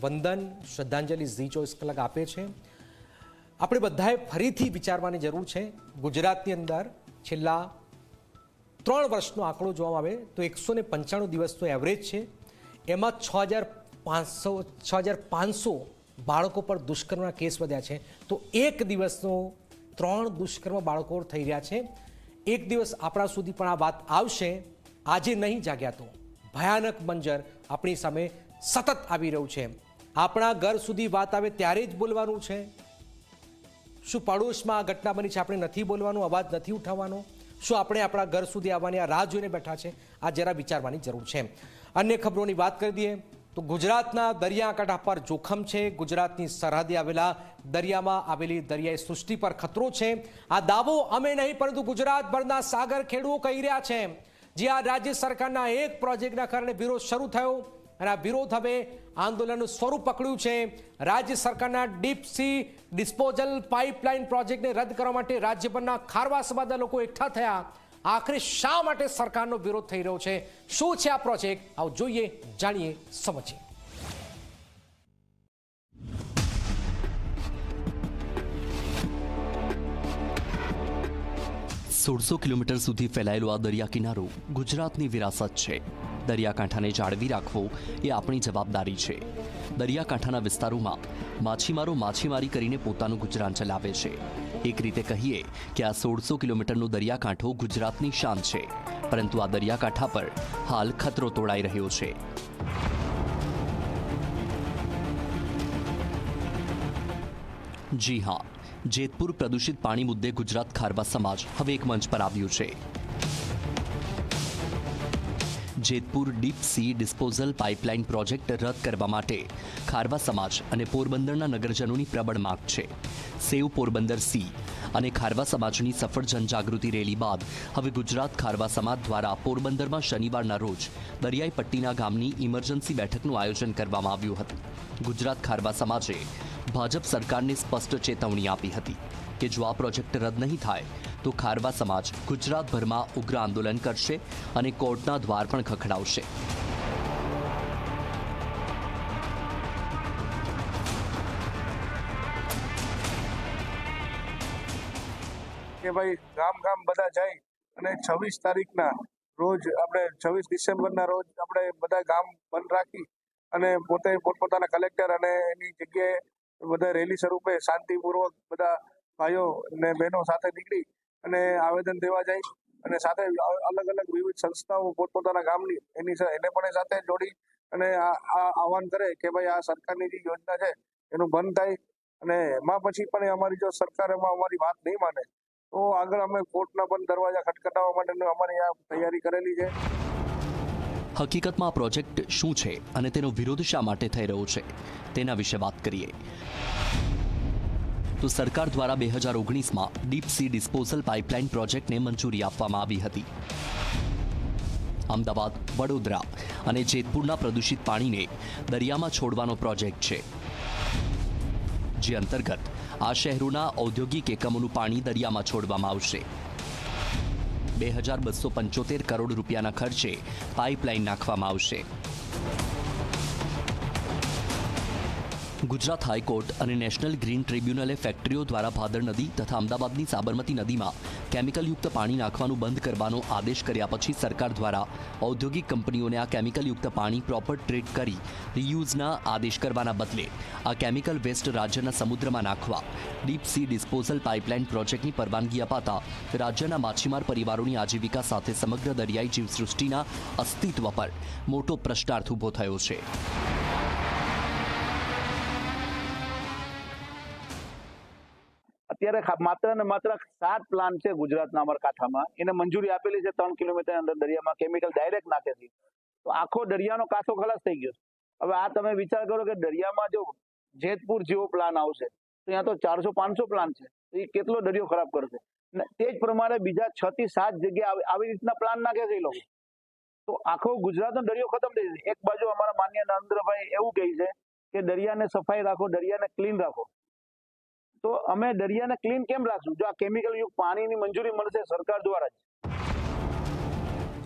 વંદન, શ્રદ્ધાંજલિ, ઝી ચોવીસ કલાક આપે છે. આપણે બધાએ ફરીથી વિચારવાની જરૂર છે, ગુજરાતની અંદર છેલ્લા ત્રણ વર્ષનો આંકડો જોવામાં આવે તો એકસો ને પંચાણું દિવસનો એવરેજ છે. એમાં છ હજાર પાંચસો, છ હજાર પાંચસો બાળકો પર દુષ્કર્મના કેસ વધ્યા છે. તો એક દિવસનો ત્રણ દુષ્કર્મ બાળકો થઈ રહ્યા છે. એક દિવસ આપણા સુધી પણ આ વાત આવશે. આજે નહીં જાગ્યા તો ભયાનક મંજર આપણી સામે સતત આવી રહ્યું છે. આપણા ઘર સુધી વાત આવે ત્યારે જ બોલવાનું છે. શું પડોશમાં આ ઘટના બની છે? આપણે નથી બોલવાનું, અવાજ નથી ઉઠાવવાનો. શું આપણે આપણા ઘર સુધી આવવાની આ રાહ જોઈને બેઠા છે? આ જરા વિચારવાની જરૂર છે. અન્ય ખબરોની વાત કરી દઈએ તો ગુજરાતના દરિયાકાંઠા પર જોખમ છે. ગુજરાતની સરહદે આવેલા દરિયામાં આવેલી દરિયાઈ સૃષ્ટિ પર ખતરો છે. આ દાવો અમે નહીં, પરંતુ ગુજરાતભરના સાગર ખેડૂઓ કહી રહ્યા છે. જે આ રાજ્ય સરકારના એક પ્રોજેક્ટના કારણે વિરોધ શરૂ થયો. અને આ વિરોધ હવે આંદોલનનું સ્વરૂપ પકડ્યું છે. રાજ્ય સરકારના ડીપ સી ડિસ્પોઝલ પાઇપલાઇન પ્રોજેક્ટને રદ કરવા માટે રાજ્યભરના ખારવા સમાજના લોકો એકઠા થયા. આખરે શા માટે સરકારનો વિરોધ થઈ રહ્યો છે? શું છે આ પ્રોજેક્ટ? આવો જોઈએ, જાણીએ, સમજીએ. સોળસો કિલોમીટર સુધી ફેલાયેલો આ દરિયા કિનારો ગુજરાતની વિરાસત છે. દરિયાકાંઠાને જાળવી રાખવો એ આપણી જવાબદારી છે. દરિયાકાંઠાના વિસ્તારોમાં માછીમારો માછીમારી કરીને પોતાનું ગુજરાન ચલાવે છે. એક રીતે કહીએ કે આ સોળસો કિલોમીટરનો દરિયાકાંઠો ગુજરાતની શાન છે, પરંતુ આ દરિયાકાંઠા પર હાલ ખતરો તોડાઈ રહ્યો છે. જી હા, જેતપુર પ્રદૂષિત પાણી મુદ્દે ગુજરાત ખારવા સમાજ હવે એક મંચ પર આવ્યું છે. Jetpur deep sea disposal pipeline project રદ કરવા માટે ખારવા સમાજ અને પોરબંદરના નગરજનોની પ્રબળ માંગ છે. સેવ પોરબંદર સી અને ખારવા સમાજની સફળ જનજાગૃતિ રેલી બાદ હવે ગુજરાત ખારવા સમાજ દ્વારા પોરબંદરમાં શનિવારના રોજ દરિયાઈ પટ્ટીના ગામની ઇમરજન્સી બેઠકનું આયોજન કરવામાં આવ્યું હતું. ગુજરાત ખારવા સમાજે ભાજપ સરકારને સ્પષ્ટ ચેતવણી આપી હતી. કે જો આ પ્રોજેક્ટ રદ નહીં થાય, તો ખારવા સમાજ ગુજરાતભરમાં ઉગ્ર આંદોલન કરશે અને કોર્ટના દ્વાર પણ ખખડાવશે. કે ભાઈ ગામ ગામ બધા જાય અને છવ્વીસ તારીખના રોજ આપણે છવ્વીસ ડિસેમ્બરના રોજ આપણે બધા ગામ બંધ રાખી અને પોતે પોતપોતાના કલેક્ટર અને એની જગ્યાએ બધા રેલી સ્વરૂપે શાંતિપૂર્વક બધા ભાઈઓ અને બહેનો સાથે નીકળી અને આવેદન દેવા જાય અને સાથે અલગ અલગ વિવિધ સંસ્થાઓ પોતપોતાના ગામની એની એને પણ સાથે જોડી અને આ આહવાન કરે કે ભાઈ આ સરકારની જે યોજના છે એનું બંધ થાય અને એમાં પછી પણ અમારી જો સરકાર એમાં અમારી વાત નહીં માને, તો આગળ અમે કોર્ટના પણ દરવાજા ખટખટાવવા માટેની અમારી આ તૈયારી કરેલી છે. હકીકતમાં આ પ્રોજેક્ટ શું છે અને તેનો વિરોધ શા માટે થઈ રહ્યો છે તેના વિશે વાત કરીએ. તો સરકાર દ્વારા બે હજાર ઓગણીસમાં ડીપ સી ડિસ્પોઝલ પાઇપલાઇન પ્રોજેક્ટને મંજૂરી આપવામાં આવી હતી. અમદાવાદ, વડોદરા અને જેતપુરના પ્રદૂષિત પાણીને દરિયામાં છોડવાનો પ્રોજેક્ટ છે. જે અંતર્ગત આ શહેરોના ઔદ્યોગિક એકમોનું પાણી દરિયામાં છોડવામાં આવશે. બે હજાર બસો પંચોતેર કરોડ રૂપિયાના ખર્ચે પાઇપલાઇન નાખવામાં આવશે. ગુજરાત હાઈકોર્ટ અને નેશનલ ગ્રીન ટ્રિબ્યુનલે ફેક્ટરીઓ દ્વારા ભાદર નદી તથા અમદાવાદની સાબરમતી નદીમાં કેમિકલયુક્ત પાણી નાખવાનું બંધ કરવાનો આદેશ કર્યા પછી સરકાર દ્વારા ઔદ્યોગિક કંપનીઓને આ કેમિકલયુક્ત પાણી પ્રોપર ટ્રીટ કરી રિયુઝના આદેશ કરવાના બદલે આ કેમિકલ વેસ્ટ રાજ્યના સમુદ્રમાં નાખવા, ડીપ સી ડિસ્પોઝલ પાઇપલાઇન પ્રોજેક્ટની પરવાનગી અપાતા રાજ્યના માછીમાર પરિવારોની આજીવિકા સાથે સમગ્ર દરિયાઈ જીવસૃષ્ટિના અસ્તિત્વ પર મોટો પ્રશ્નાર્થ ઊભો થયો છે. અત્યારે માત્ર ને માત્ર સાત પ્લાન છે ગુજરાતના અમારા કાંઠામાં. એને મંજૂરી આપેલી છે ત્રણ કિલોમીટર અંદર દરિયામાં કેમિકલ ડાયરેક્ટ નાખે છે તો આખો દરિયાનો કાંઠો ખલાસ થઈ ગયો. હવે આ તમે વિચાર કરો કે દરિયામાં જો જેતપુર જેવો પ્લાન આવશે, તો ત્યાં તો ચારસો પાંચસો પ્લાન છે. તો એ કેટલો દરિયો ખરાબ કરશે? તે જ પ્રમાણે બીજા છ થી સાત જગ્યાએ આવી રીતના પ્લાન નાખે છે એ લોકો. તો આખો ગુજરાતનો દરિયો ખતમ થઈ જશે. એક બાજુ અમારા માન્ય નરેન્દ્રભાઈ એવું કહે છે કે દરિયાને સફાઈ રાખો, દરિયાને ક્લીન રાખો. તો અમે દરિયાને ક્લીન કેમ રાખશું? જો આ કેમિકલ યુક્ત પાણીની મંજૂરી મળશે સરકાર દ્વારા જ.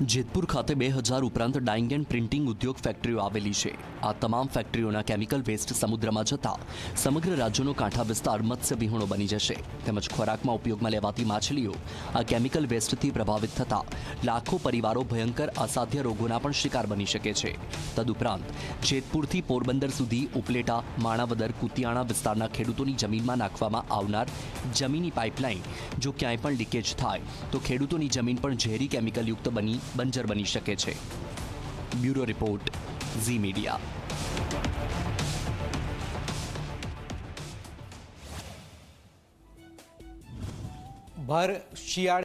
જેતપુર ખાતે બે હજાર ઉપરાંત ડાઇંગ એન્ડ પ્રિન્ટિંગ ઉદ્યોગ ફેક્ટરીઓ આવેલી છે. આ તમામ ફેક્ટરીઓના કેમિકલ વેસ્ટ સમુદ્રમાં જતા સમગ્ર રાજ્યનો કાંઠા વિસ્તાર મત્સ્ય વિહોણો બની જશે. તેમજ ખોરાકમાં ઉપયોગમાં લેવાતી માછલીઓ આ કેમિકલ વેસ્ટથી પ્રભાવિત થતા લાખો પરિવારો ભયંકર અસાધ્ય રોગોના પણ શિકાર બની શકે છે. તદુપરાંત જેતપુરથી પોરબંદર સુધી ઉપલેટા, માણાવદર, કુતિયાણા વિસ્તારના ખેડૂતોની જમીનમાં નાખવામાં આવનાર જમીની પાઇપલાઇન જો ક્યાંય પણ લીકેજ થાય, તો ખેડૂતોની જમીન પણ ઝેરી કેમિકલયુક્ત બની બંજર બની શકે છે. Bureau report Zee media. ભર શિયાળે